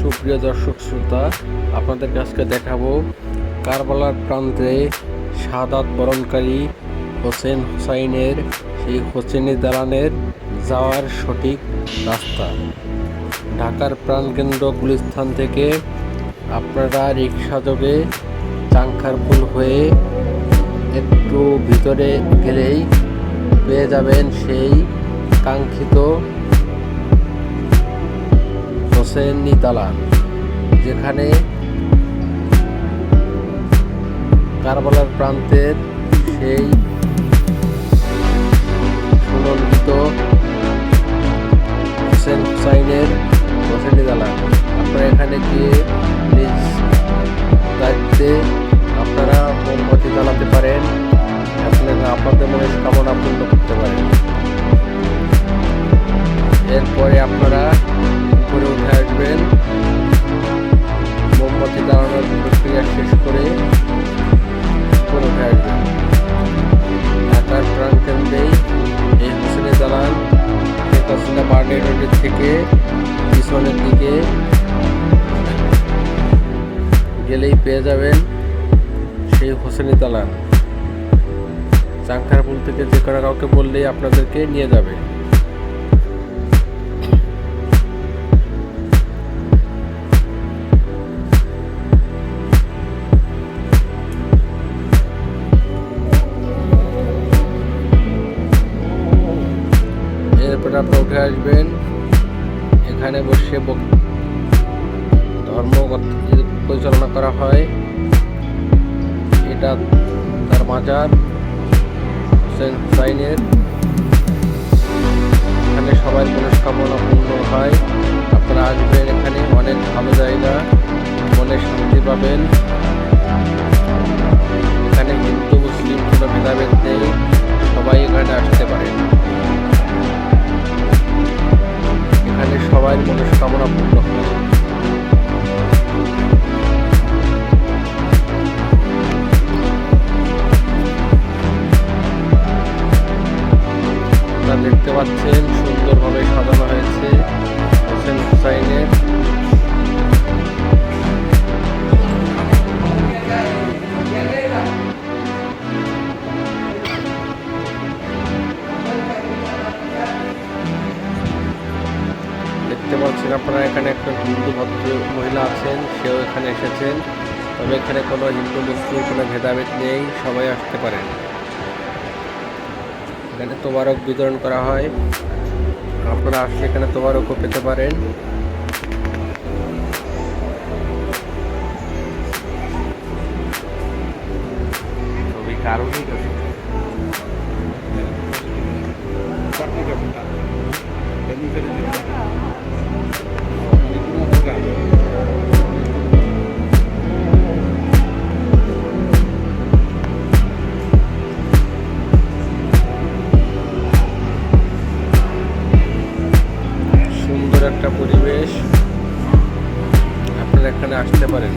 সুপ্রিয় দর্শক শ্রোতা আপনাদের কাছকে দেখাবো কারবালার প্রান্তে সাদাত বরণকারী হোসেন হুসাইনের, সেই হোসেনি দালানের যাওয়ার সঠিক রাস্তা। ঢাকার প্রাণকেন্দ্র গুলিস্থান থেকে আপনারা রিক্সা যোগে চাংখারপুল হয়ে একটু ভিতরে গেলেই পেয়ে যাবেন সেই কাঙ্ক্ষিত হোসেনি দালান যেখানে কারবালার প্রান্তের সেই সুনন্দিত হোসেন হুসাইনের হোসেনি দালান আপনারা এখানে গিয়ে নিজ দায়িত্বে আপনারা মোমবাতি জ্বালাতে পারেন আপনারা আপনাদের মনের কামনা পূর্ণ করতে পারেন। এরপরে আপনারা আসবেন মোমবাতি দাঁড়ানোর প্রক্রিয়া শেষ করে উঠে আসবেন ঢাকার প্রাণকেন্দ্রেই এই হোসেনের দালান শেখ হাসিনা বার্ডে রোডের থেকে পিছনের দিকে গেলেই পেয়ে যাবেন সেই হোসেনি দালান চাংখারপুল থেকে যে কোনো কাউকে বললেই আপনাদেরকে নিয়ে যাবে। এরপরে আপনারা উঠে আসবেন। এখানে বসে ধর্ম পরিচালনা করা হয়, এটা তার মাজার, হোসেন হুসাইনের এখানে সবাই মনস্কামনা পূর্ণ হয়। আপনারা আসবেন এখানে অনেক ভালো জায়গা মনে শান্তি পাবেন। এখানে হিন্দু, মুসলিম কোনো ভেদাভেদ নেই। দেখতে পাচ্ছেন, সুন্দরভাবে সাজানো হয়েছে হোসেন হুসাইনের। দেখতে পাচ্ছেন আপনারা এখানে একটা হিন্দু ভদ্র মহিলা আছেন, সেও এখানে এসেছেন। তবে এখানে কোনো হিন্দু, মুসলিম কোনো ভেদাভেদ নেই, সবাই আসতে পারেন। এখানে তোবারক বিতরণ করা হয়। আপনারা আসলে এখানে তোবারকও পেতে পারেন। কারণ কারণই সুন্দর একটা পরিবেশ। আপনারা এখানে আসতে পারেন।